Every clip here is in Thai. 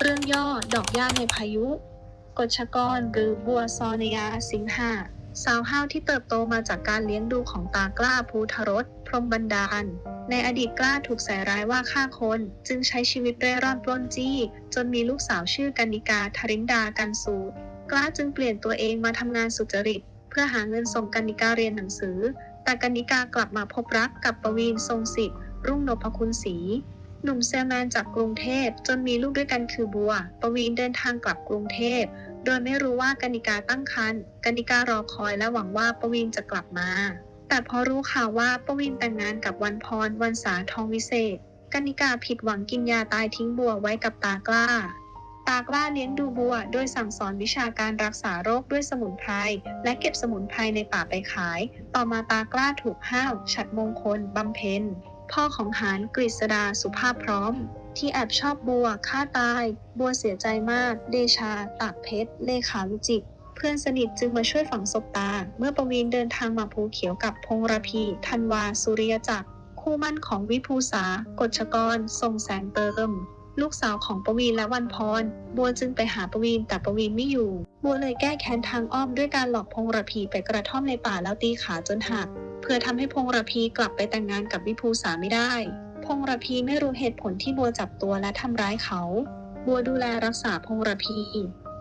เรื่องย่อดอกหญ้าในพายุ กฎชกรหรือบัวซอนยาสิงหาสาวห้าวที่เติบโตมาจากการเลี้ยงดูของตากล้าภูทรสพรมบันดาล ในอดีตกล้าถูกใส่ร้ายว่าฆ่าคน จึงใช้ชีวิตเร่ร่อนปล้นจี้ จนมีลูกสาวชื่อกันิกาธรินดากันสูตรกล้าจึงเปลี่ยนตัวเองมาทำงานสุจริต เพื่อหาเงินส่งกันิกาเรียนหนังสือ แต่กันนิกากลับมาพบรักกับประวีนทรงสิทธิ์รุ่งนพคุณศรี หนุ่มเซลแมนจากกรุงเทพจนมีลูกด้วยกันคือบัว ปวีนเดินทางกลับกรุงเทพ โดยไม่รู้ว่ากนิกาตั้งครรภ์กนิการอคอยและหวังว่าปวินจะกลับมา แต่พอรู้ข่าวว่าปวินแต่งงานกับวันพรวันสาทองวิเศษกนิกาผิดหวังกินยาตายทิ้งบัวไว้กับตากล้า ตากล้าเลี้ยงดูบัวโดยสั่งสอนวิชาการรักษาโรคด้วยสมุนไพรและเก็บสมุนไพรในป่าไปขาย ต่อมาตากล้าถูกห้าว ฉัดมงคลบำเพ็ญ พ่อของหานกฤษดาสุภาพพร้อม ที่แอบชอบบัวฆ่าตาย บัวเสียใจมาก เดชา ตากเพชร เลขาวิจิตรเพื่อนสนิทจึงมาช่วยฝังศพตา เมื่อประวีนเดินทางมาภูเขียวกับพงรพีธันวา สุริยจักร คู่มั่นของวิภูษากฎชกร ทรงแสงเติมลูกสาวของประวีนและวันพร บัวจึงไปหาประวีนแต่ประวีนไม่อยู่ บัวเลยแก้แค้นทางอ้อมด้วยการหลอกพงรพีไปกระท่อมในป่าแล้วตีขาจนหัก พื่อทำให้พงระพีกลับไปแต่งงานกับวิภูษาไม่ได้ พงระพีไม่รู้เหตุผลที่บัวจับตัวและทำร้ายเขา บัวดูแลรักษาพงระพี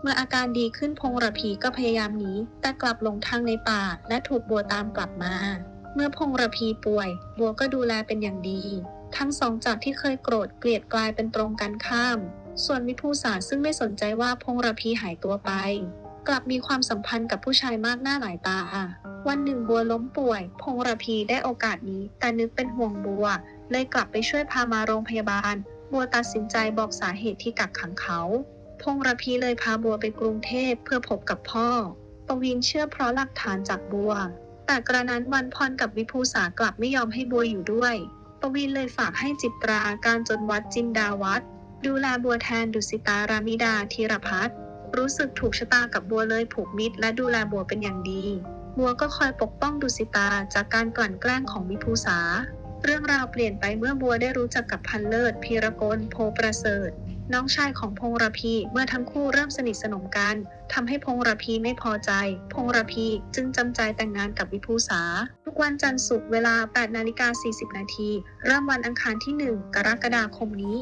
เมื่ออาการดีขึ้นพงระพีก็พยายามหนีแต่กลับหลงทางในป่าและถูกบัวตามกลับมา เมื่อพงระพีป่วย บัวก็ดูแลเป็นอย่างดี ทั้งสองจากที่เคยโกรธเกลียดกลายเป็นตรงกันข้าม ส่วนวิภูษาซึ่งไม่สนใจว่าพงระพีหายตัวไป กลับมีความสัมพันธ์กับผู้ชายมากหน้าหลายตาวันหนึ่งบัวล้มป่วย พงระพีได้โอกาสนี้ แต่นึกเป็นห่วงบัว เลยกลับไปช่วยพามาโรงพยาบาล บัวตัดสินใจบอกสาเหตุที่กักขังเขา พงระพีเลยพาบัวไปกรุงเทพเพื่อพบกับพ่อ ปวีนเชื่อเพราะหลักฐานจากบัว แต่กระนั้นวันพรกับวิภูษากลับไม่ยอมให้บัวอยู่ด้วย ปวีนเลยฝากให้จิตราการจนวัดจินดาวัดดูแลบัวแทนดุสิตารามิดาธีรพัฒน์ รู้สึกถูกชะตากับบัวเลยผูกมิตรและดูแลบัวเป็นอย่างดี บัวก็คอยปกป้องดุสิตาจากการกลั่นแกล้งของวิภูษา เรื่องราวเปลี่ยนไปเมื่อบัวได้รู้จักกับพันเลิศพีรกลโพประเสริฐ น้องชายของพงรพีเมื่อทั้งคู่เริ่มสนิทสนมกันทำให้พงรพีไม่พอใจ พงรพีจึงจำใจแต่งงานกับวิภูษา ทุกวันจันทร์ศุกร์เวลา8นาฬิกา40นาทีเริ่มวันอังคารที่ 1 กรกฎาคมนี้